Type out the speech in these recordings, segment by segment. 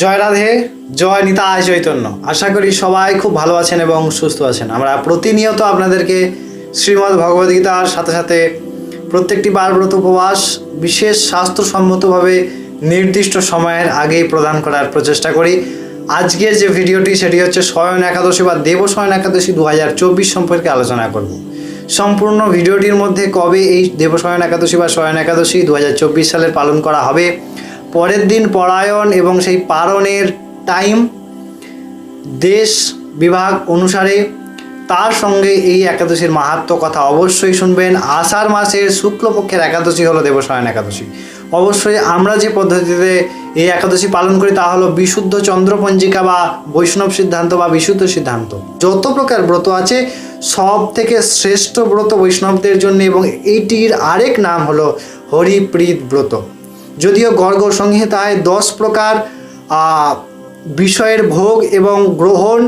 জয় রাধে, জয় নিতাই চৈতন্য। আশা করি সবাই খুব ভালো আছেন এবং সুস্থ আছেন। আমরা প্রতিনিয়ত আপনাদেরকে শ্রীমদ্ ভগবদ্গীতার সাথে সাথে প্রত্যেকটি বার ব্রত উপবাস বিশেষ স্বাস্থ্যসম্মতভাবে নির্দিষ্ট সময়ের আগেই প্রদান করার প্রচেষ্টা করি। আজকের যে ভিডিওটি, সেটি হচ্ছে শয়ন একাদশী বা দেব শয়ন একাদশী দু হাজার চব্বিশ সম্পর্কে আলোচনা করব। সম্পূর্ণ ভিডিওটির মধ্যে কবে এই দেবশয়ন একাদশী বা শয়ন একাদশী দু হাজার চব্বিশ সালের পালন করা হবে পরের দিন পরায়ণ এবং সেই পারণের টাইম দেশ বিভাগ অনুসারে তার সঙ্গে এই একাদশীর মাহাত্ম কথা অবশ্যই শুনবেন। আষাঢ় মাসের শুক্লপক্ষের একাদশী হলো দেবশয়ন একাদশী। অবশ্যই আমরা যে পদ্ধতিতে এই একাদশী পালন করি তা হলো বিশুদ্ধ চন্দ্রপঞ্জিকা বা বৈষ্ণব সিদ্ধান্ত বা বিশুদ্ধ সিদ্ধান্ত। যত প্রকার ব্রত আছে সব থেকে শ্রেষ্ঠ ব্রত বৈষ্ণবদের জন্য এবং এইটির আরেক নাম হলো হরিপ্রীত ব্রত। যদিও গর্গ সংহিতায় দশ প্রকার বিষয়ের ভোগ এবং গ্রহণ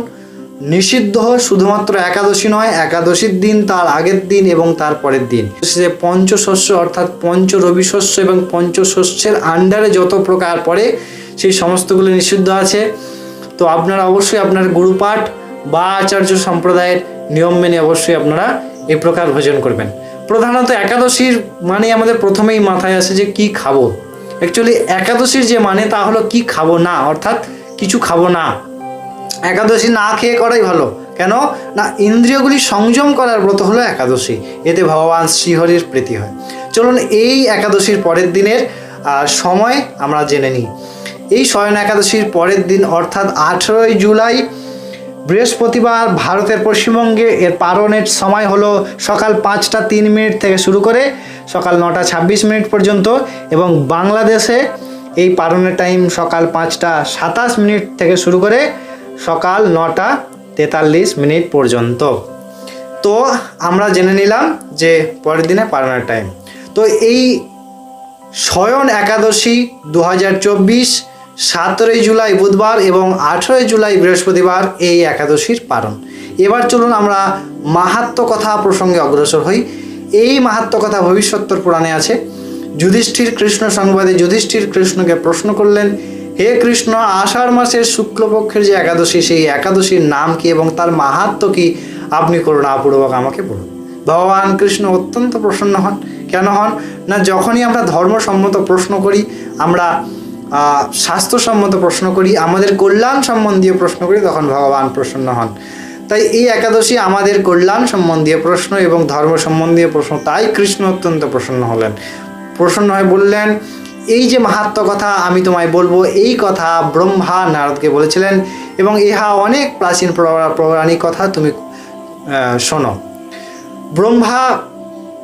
নিষিদ্ধ শুধুমাত্র একাদশী নয়, একাদশীর দিন, তার আগের দিন এবং তার পরের দিন। সে পঞ্চশস্য অর্থাৎ পঞ্চ রবি শস্য এবং পঞ্চশস্যের আন্ডারে যত প্রকার পড়ে, সেই সমস্তগুলো নিষিদ্ধ আছে। তো আপনারা অবশ্যই আপনার গুরুপাঠ বা আচার্য সম্প্রদায়ের নিয়ম মেনে অবশ্যই আপনারা এই প্রকার ভোজন করবেন। প্রধানত একাদশীর মানে আমাদের প্রথমেই মাথায় আসে যে কি খাব। অ্যাকচুয়ালি একাদশীর যে মানে তা হলো কি খাব না, অর্থাৎ কিছু খাব না। একাদশী না খেয়ে করাই ভালো। কেন? না, ইন্দ্রিয়গুলি সংযম করার ব্রত হলো একাদশী। এতে ভগবান শ্রীহরির প্রীতি হয়। চলুন এই একাদশীর পরের দিনের সময় আমরা জেনে নিই। এই শয়ন একাদশীর পরের দিন, অর্থাৎ আঠেরোই জুলাই বৃহস্পতিবার ভারতের পশ্চিমবঙ্গে এর পারণের সময় হলো সকাল পাঁচটা তিন মিনিট থেকে শুরু করে সকাল নটা ছাব্বিশ মিনিট পর্যন্ত এবং বাংলাদেশে এই পারণের টাইম সকাল পাঁচটা সাতাশ মিনিট থেকে শুরু করে সকাল নটা তেতাল্লিশ মিনিট পর্যন্ত। তো আমরা জেনে নিলাম যে পরের দিনে পারণের টাইম তো এই শয়ন একাদশী দু হাজার চব্বিশ সতেরোই জুলাই বুধবার এবং আঠেরোই জুলাই বৃহস্পতিবার এই একাদশীর পালন। এবার চলুন আমরা মাহাত্ম কথা প্রসঙ্গে অগ্রসর হই। এই মাহাত্ম কথা ভবিষ্যত্তর পুরাণে আছে। যুধিষ্ঠির কৃষ্ণ সংবাদে যুধিষ্ঠির কৃষ্ণকে প্রশ্ন করলেন, হে কৃষ্ণ, আষাঢ় মাসের শুক্লপক্ষের যে একাদশী, সেই একাদশীর নাম কি এবং তার মাহাত্ম কি? আপনি করুণাপূর্বক আমাকে বলুন। ভগবান কৃষ্ণ অত্যন্ত প্রসন্ন হন। কেন হন? না, যখনই আমরা ধর্মসম্মত প্রশ্ন করি, আমরা আহ, স্বাস্থ্যসম্মত প্রশ্ন করি আমাদের কল্যাণ সম্বন্ধীয় প্রশ্ন করি তখন ভগবান প্রসন্ন হন। তাই এই একাদশী আমাদের কল্যাণ সম্বন্ধীয় প্রশ্ন এবং ধর্ম সম্বন্ধীয় প্রশ্ন তাই কৃষ্ণ অত্যন্ত প্রসন্ন হলেন। প্রসন্ন হয়ে বললেন এই যে মাহাত্ম কথা আমি তোমায় বলব এই কথা ব্রহ্মা নারদকে বলেছিলেন এবং ইহা অনেক প্রাচীন পৌরা- পৌরাণিক কথা তুমি শোনো। ব্রহ্মা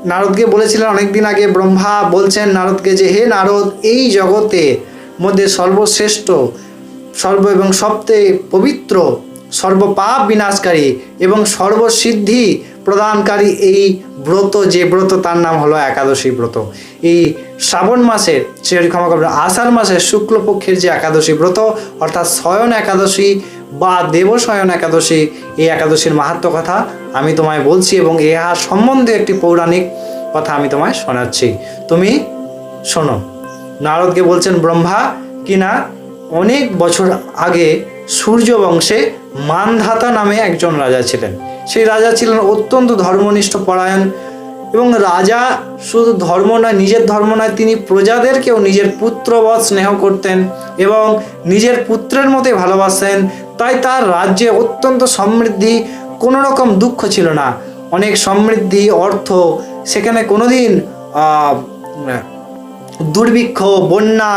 নারদকে বলেছিলেন অনেকদিন আগে ব্রহ্মা বলছেন নারদকে যে হে নারদ এই জগতে মধ্যে সর্বশ্রেষ্ঠ, সর্ব এবং সবচেয়ে পবিত্র, সর্বপাপ বিনাশকারী এবং সর্বসিদ্ধি প্রদানকারী এই ব্রত, যে ব্রত তার নাম হলো একাদশী ব্রত। এই শ্রাবণ মাসের সে ক্ষমা করবেন, আষাঢ় মাসের শুক্লপক্ষের যে একাদশী ব্রত, অর্থাৎ শয়ন একাদশী বা দেবশয়ন একাদশী, এই একাদশীর মাহাত্ম কথা আমি তোমায় বলছি এবং ইহার সম্বন্ধে একটি পৌরাণিক কথা আমি তোমায় শোনাচ্ছি। তুমি শোনো। নারদকে বলছেন, ব্রহ্মা, কিনা অনেক বছর আগে সূর্য বংশে মানধাতা নামে একজন রাজা ছিলেন। সেই রাজা ছিলেন অত্যন্ত ধর্মনিষ্ঠ পরায়ণ এবং রাজা শুধু ধর্ম নয়, নিজের ধর্ম নয়, তিনি প্রজাদেরকেও নিজের পুত্রবৎ স্নেহ করতেন এবং নিজের পুত্রের মতোই ভালোবাসতেন। তাই তার রাজ্যে অত্যন্ত সমৃদ্ধি, কোনো রকম দুঃখ ছিল না। অনেক সমৃদ্ধি, অর্থ, সেখানে কোনোদিন দুর্ভিক্ষ, বন্যা,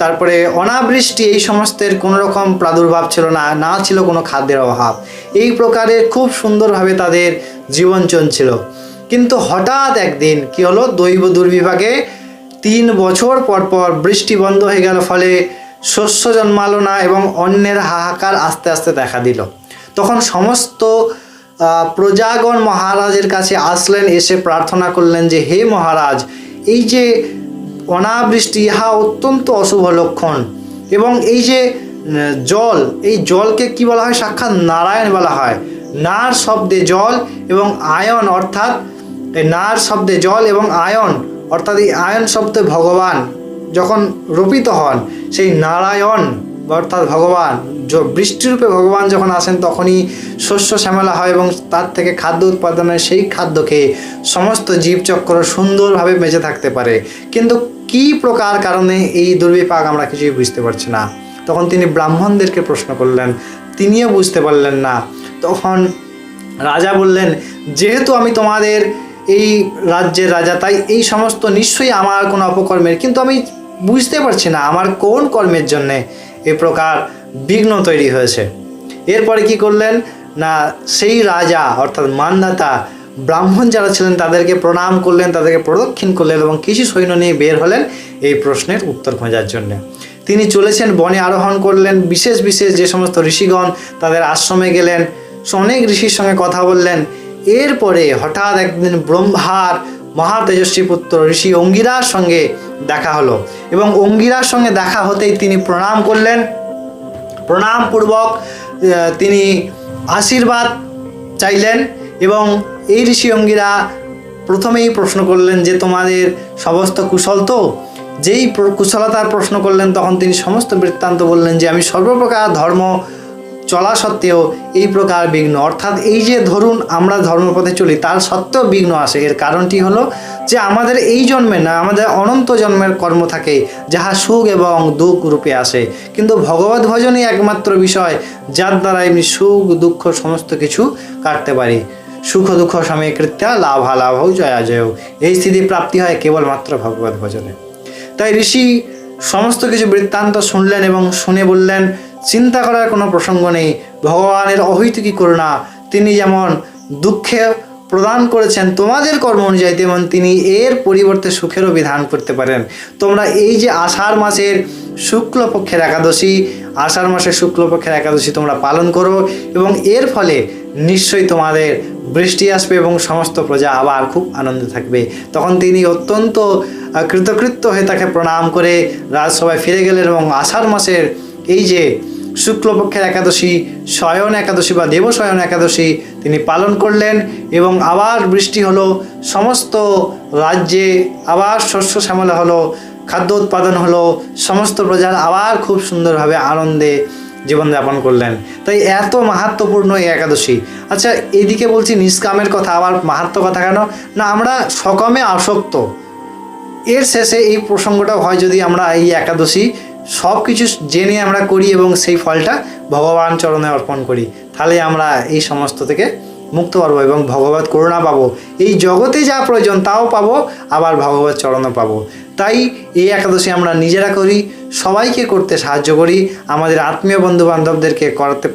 তারপরে অনাবৃষ্টি, এই সমস্তের কোনো রকম প্রাদুর্ভাব ছিল না না ছিল কোনো খাদ্যের অভাব। এই প্রকারে খুব সুন্দরভাবে তাদের জীবন চলছিল। কিন্তু হঠাৎ একদিন কি হলো? দৈব দুর্বিভাগে তিন বছর পর পর বৃষ্টি বন্ধ হয়ে গেল, ফলে শস্য জন্মালো না এবং অন্যের হাহাকার আস্তে আস্তে দেখা দিল। তখন সমস্ত প্রজাগণ মহারাজের কাছে আসলেন, এসে প্রার্থনা করলেন যে, হে মহারাজ, এই যে অনাবৃষ্টি, ইহা অত্যন্ত অশুভ লক্ষণ। এবং এই যে জল, এই জলকে কি বলা হয়? সাক্ষাৎ নারায়ণ বলা হয়। নার শব্দে জল এবং আয়ন অর্থাৎ নার শব্দে জল এবং আয়ন অর্থাৎ এই আয়ন শব্দে ভগবান যখন রোপিত হন, সেই নারায়ণ অর্থাৎ ভগবান বৃষ্টিরূপে ভগবান যখন আসেন, তখনই শস্য শ্যামলা হয় এবং তার থেকে খাদ্য উৎপাদনের সেই খাদ্য খেয়ে সমস্ত জীবচক্র সুন্দরভাবে বেঁচে থাকতে পারে। কিন্তু কি প্রকার কারণে এই দুর্বিপাক আমরা কিছুই বুঝতে পারছি না। তখন তিনি ব্রাহ্মণদেরকে প্রশ্ন করলেন, তিনিও বুঝতে পারলেন না। তখন রাজা বললেন, যেহেতু আমি তোমাদের এই রাজ্যের রাজা, তাই এই সমস্ত নিশ্চয়ই আমার কোনো অপকর্মের। কিন্তু আমি বুঝতে পারছি না, আমার কোন কর্মের জন্যে এ প্রকার বিঘ্ন তৈরি হয়েছে? এরপরে কি করলেন? না, সেই রাজা, অর্থাৎ মানদাতা ব্রাহ্মণ যারা ছিলেন, তাদেরকে প্রণাম করলেন, তাদেরকে প্রদক্ষিণ করলেন এবং কিছু সৈন্য নিয়ে বের হলেন এই প্রশ্নের উত্তর খোঁজার জন্য। তিনি চলেছেন, বনে আরোহণ করলেন, বিশেষ বিশেষ যে সমস্ত ঋষিগণ তাদের আশ্রমে গেলেন। অনেক ঋষির সঙ্গে কথা বললেন। এরপরে হঠাৎ একদিন ব্রহ্মার মহা তেজস্বী পুত্র ঋষি অঙ্গিরার সঙ্গে দেখা হলো এবং অঙ্গিরার সঙ্গে দেখা হতেই তিনি প্রণাম করলেন। প্রণামপূর্বক তিনি আশীর্বাদ চাইলেন। এবং এই ঋষি অঙ্গিরা প্রথমেই প্রশ্ন করলেন যে, তোমাদের সমস্ত কুশল তো? যেই কুশলতার প্রশ্ন করলেন, তখন তিনি সমস্ত বৃত্তান্ত বললেন যে, আমি সর্বপ্রকার ধর্ম চলা সত্ত্বেও এই প্রকার বিঘ্ন। অর্থাৎ এই যে ধরুন আমরা ধর্মপথে চলি, তার সত্ত্বেও বিঘ্ন আসে। এর কারণটি হলো যে, আমাদের এই জন্মে না, আমাদের অনন্ত জন্মের কর্ম থাকে, যাহা সুখ এবং দুঃখ রূপে আসে। কিন্তু ভগবত ভজনই একমাত্র বিষয়, যার দ্বারা এমনি সুখ, দুঃখ, সমস্ত কিছু কাটতে পারি। সুখ দুঃখ সময় কৃত্যা, লাভা লাভ জয়া জয় এই স্থিতি প্রাপ্তি হয় কেবলমাত্র ভগবত ভজনে। তাই ঋষি সমস্ত কিছু বৃত্তান্ত শুনলেন এবং শুনে বললেন, চিন্তা করার কোনো প্রসঙ্গ নেই। ভগবানের অহৈতুকী করুণা? তিনি যেমন দুঃখে প্রদান করেছেন, তোমাদের কর্ম অনুযায়ী তেমন তিনি এর পরিবর্তে সুখেরও বিধান করতে পারেন। তোমরা এই যে আষাঢ় মাসের শুক্লপক্ষের একাদশী, আষাঢ় মাসের শুক্লপক্ষের একাদশী তোমরা পালন করো এবং এর ফলে নিশ্চয়ই তোমাদের বৃষ্টি আসবে এবং সমস্ত প্রজা আবার খুব আনন্দে থাকবে। তখন তিনি অত্যন্ত কৃতকৃত্য হয়ে তাকে প্রণাম করে রাজসভায় ফিরে গেলেন এবং আষাঢ় মাসের এই যে শুক্লপক্ষের একাদশী শয়ন একাদশী বা দেবশয়ন একাদশী তিনি পালন করলেন এবং আবার বৃষ্টি হলো, সমস্ত রাজ্যে আবার শস্য শ্যামলা হলো, খাদ্য উৎপাদন হলো, সমস্ত প্রজার আবার খুব সুন্দরভাবে আনন্দে জীবনযাপন করলেন। তাই এত মাহাত্মপূর্ণ এই একাদশী। আচ্ছা এদিকে বলছি নিষ্কামের কথা, আবার মাহাত্ম কথা কেন? না, আমরা সকমে আসক্ত। এর শেষে এই প্রসঙ্গটা হয় যদি আমরা এই একাদশী সব কিছু জেনে আমরা করি এবং সেই ফলটা ভগবান চরণে অর্পণ করি, তাহলে আমরা এই সমস্ত থেকে মুক্ত পারব এবং ভগবত করুণা পাবো। এই জগতে যা প্রয়োজন তাও পাবো, আবার ভগবত চরণও পাবো। তাই এই একাদশী আমরা নিজেরা করি, সবাইকে করতে সাহায্য করি, আমাদের আত্মীয় বন্ধু বান্ধবদেরকে করাতে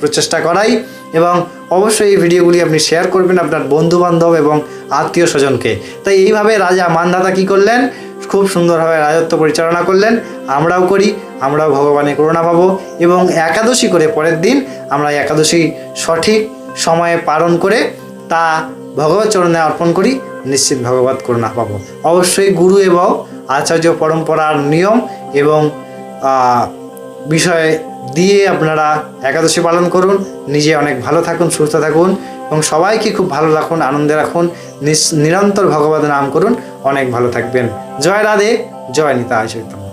প্রচেষ্টা করাই এবং অবশ্যই এই ভিডিওগুলি আপনি শেয়ার করবেন আপনার বন্ধু বান্ধব এবং আত্মীয় স্বজনকে। তাই এইভাবে রাজা মানদাতা কী করলেন? খুব সুন্দরভাবে রাজত্ব পরিচালনা করলেন। আমরাও করি, আমরাও ভগবানের করুণা পাবো এবং একাদশী করে পরের দিন আমরা একাদশী সঠিক সময়ে পালন করে তা ভগবত চরণে অর্পণ করি, নিশ্চিত ভগবত করুণা পাবো। অবশ্যই গুরু এবং আচার্য পরম্পরার নিয়ম এবং বিষয় দিয়ে আপনারা একাদশী পালন করুন। নিজে অনেক ভালো থাকুন, সুস্থ থাকুন এবং সবাইকে খুব ভালো রাখুন, আনন্দে রাখুন নিরন্তর ভগবত নাম করুন। অনেক ভালো থাকবেন। জয় রাধে, জয় নিতা চৈতন্য।